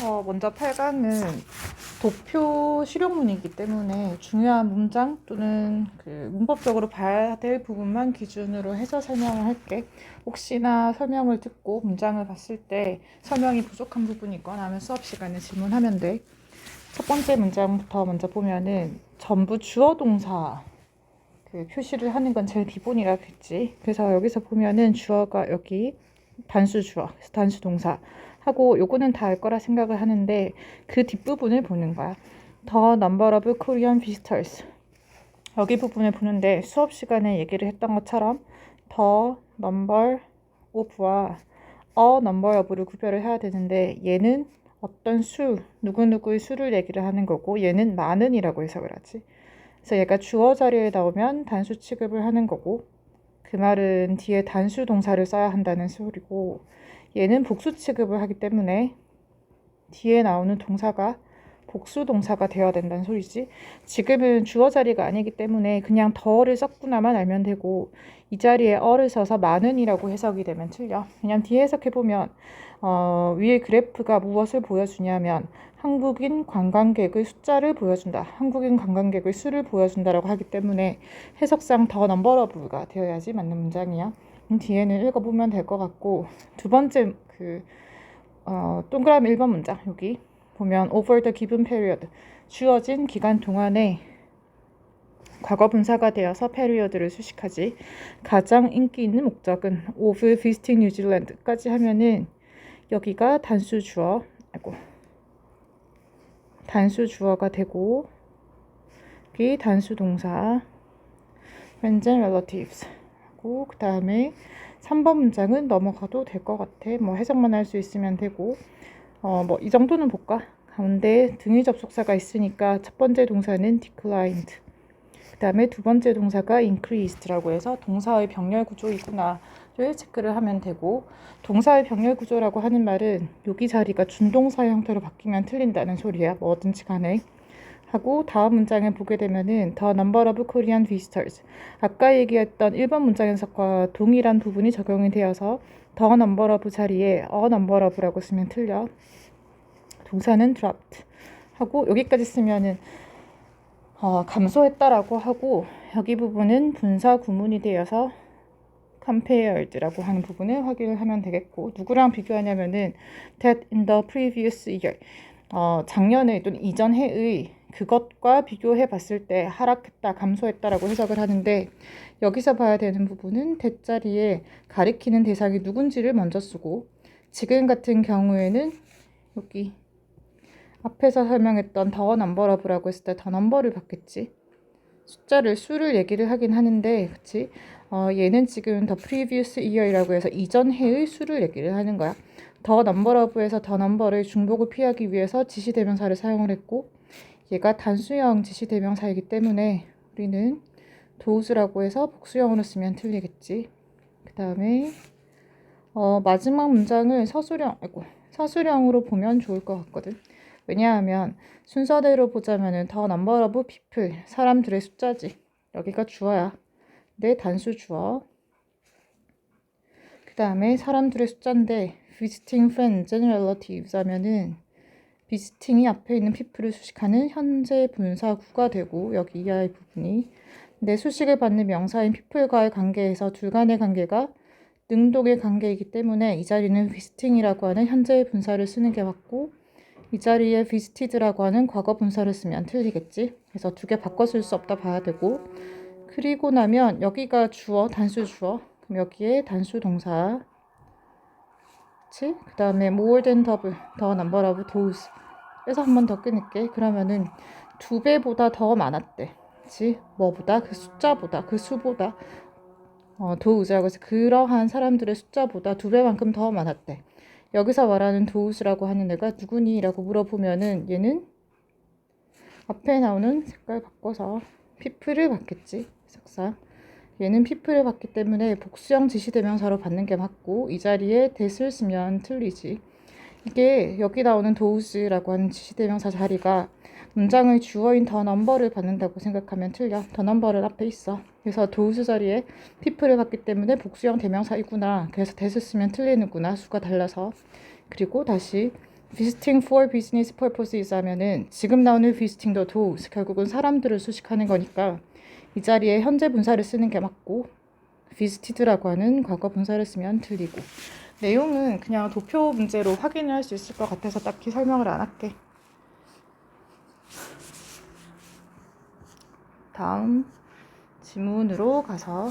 어, 먼저 8강은 도표 실용문이기 때문에 중요한 문장 또는 그 문법적으로 봐야 될 부분만 기준으로 해서 설명을 할게. 혹시나 설명을 듣고 문장을 봤을 때 설명이 부족한 부분이 있거나 하면 수업 시간에 질문하면 돼. 첫 번째 문장부터 먼저 보면은 전부 주어 동사 그 표시를 하는 건 제일 기본이라겠지. 그래서 여기서 보면은 주어가 여기 단수 주어, 그래서 단수 동사 하고 요거는 다 알 거라 생각을 하는데 그 뒷부분을 보는 거야. The number of Korean visitors. 여기 부분을 보는데 수업 시간에 얘기를 했던 것처럼 the number of와 a number of를 구별을 해야 되는데 얘는 어떤 수, 누구누구의 수를 얘기를 하는 거고 얘는 많은이라고 해석을 하지. 그래서 얘가 주어 자리에 나오면 단수 취급을 하는 거고 그 말은 뒤에 단수 동사를 써야 한다는 소리고 얘는 복수 취급을 하기 때문에 뒤에 나오는 동사가 복수 동사가 되어야 된다는 소리지. 지금은 주어 자리가 아니기 때문에 그냥 더를 썼구나만 알면 되고 이 자리에 어를 써서 많은이라고 해석이 되면 틀려. 그냥 뒤에 해석해 보면 어, 위에 그래프가 무엇을 보여주냐면 한국인 관광객의 숫자를 보여준다. 한국인 관광객의 수를 보여준다라고 하기 때문에 해석상 더 넘버러브가 되어야지 맞는 문장이야. 음, 뒤에는 읽어보면 될 것 같고 두 번째 그 어, 동그라미 1번 문장 여기 보면 over the given period 주어진 기간 동안에 과거 분사가 되어서 period를 수식하지 가장 인기 있는 목적은 of visiting New Zealand까지 하면은 여기가 단수 주어 아이고 단수 주어가 되고 여기 단수 동사 friends and relatives 하고 그 다음에 3번 문장은 넘어가도 될 것 같아. 뭐 해석만 할 수 있으면 되고 어 뭐 이 정도는 볼까? 가운데 등위 접속사가 있으니까 첫 번째 동사는 declined. 그 다음에 두 번째 동사가 increased라고 해서 동사의 병렬 구조이구나 를 체크를 하면 되고 동사의 병렬 구조라고 하는 말은 여기 자리가 준동사 형태로 바뀌면 틀린다는 소리야. 뭐든지 간에. 하고 다음 문장을 보게 되면은 the number of Korean visitors 아까 얘기했던 1번 문장 해석과 동일한 부분이 적용이 되어서 the number of 자리에 a number of라고 쓰면 틀려 동사는 dropped 하고 여기까지 쓰면은 어, 감소했다라고 하고 여기 부분은 분사 구문이 되어서 compared라고 하는 부분을 확인을 하면 되겠고 누구랑 비교하냐면은 that in the previous year 어, 작년의 또는 이전 해의 그것과 비교해 봤을 때 하락했다, 감소했다라고 해석을 하는데 여기서 봐야 되는 부분은 대자리에 가리키는 대상이 누군지를 먼저 쓰고 지금 같은 경우에는 여기 앞에서 설명했던 더 넘버러브라고 했을 때 더 넘버를 받겠지. 숫자를 수를 얘기를 하긴 하는데 그치? 어, 얘는 지금 더 previous year이라고 해서 이전 해의 수를 얘기를 하는 거야. 더 넘버러브에서 더 넘버를 중복을 피하기 위해서 지시대명사를 사용을 했고 얘가 단수형 지시대명사이기 때문에 우리는 도우스라고 해서 복수형으로 쓰면 틀리겠지. 그 다음에 어, 마지막 문장을 서술형, 아이고, 서술형으로 보면 좋을 것 같거든. 왜냐하면 순서대로 보자면은 더 넘버 오브 피플 사람들의 숫자지. 여기가 주어야. 내 단수 주어. 그 다음에 사람들의 숫자인데 visiting friends and relatives 하면은 비스팅이 앞에 있는 people을 수식하는 현재 분사구가 되고 여기 이하의 부분이 내 수식을 받는 명사인 people과의 관계에서 둘 간의 관계가 능동의 관계이기 때문에 이 자리는 visiting이라고 하는 현재 분사를 쓰는 게 맞고 이 자리에 visited라고 하는 과거 분사를 쓰면 틀리겠지. 그래서 두 개 바꿔 쓸 수 없다 봐야 되고. 그리고 나면 여기가 주어 단수 주어. 그럼 여기에 단수 동사. 그치? 그 다음에 more than double 더 number of those. 그래서 한 번 더 끊을게. 그러면은 두 배보다 더 많았대. 그치? 뭐보다? 그 숫자보다 그 수보다. 어, 도우즈라고 해서 그러한 사람들의 숫자보다 두 배만큼 더 많았대 여기서 말하는 도우스라고 하는 애가 누구니? 라고 물어보면은 얘는 앞에 나오는 색깔 바꿔서 피플을 받겠지 해석상 얘는 피플을 받기 때문에 복수형 지시대명사로 받는 게 맞고 이 자리에 that을 쓰면 틀리지. 이게 여기 나오는 도우즈라고 하는 지시대명사 자리가 문장의 주어인 더 넘버를 받는다고 생각하면 틀려. 더 넘버를 앞에 있어. 그래서 도우스 자리에 피플을 받기 때문에 복수형 대명사이구나. 그래서 that을 쓰면 틀리는구나. 수가 달라서. 그리고 다시 visiting for business purposes 하면은 지금 나오는 visiting the dogs 결국은 사람들을 수식하는 거니까 이 자리에 현재 분사를 쓰는 게 맞고 visited라고 하는 과거 분사를 쓰면 틀리고 내용은 그냥 도표 문제로 확인을 할 수 있을 것 같아서 딱히 설명을 안 할게. 다음 지문으로 가서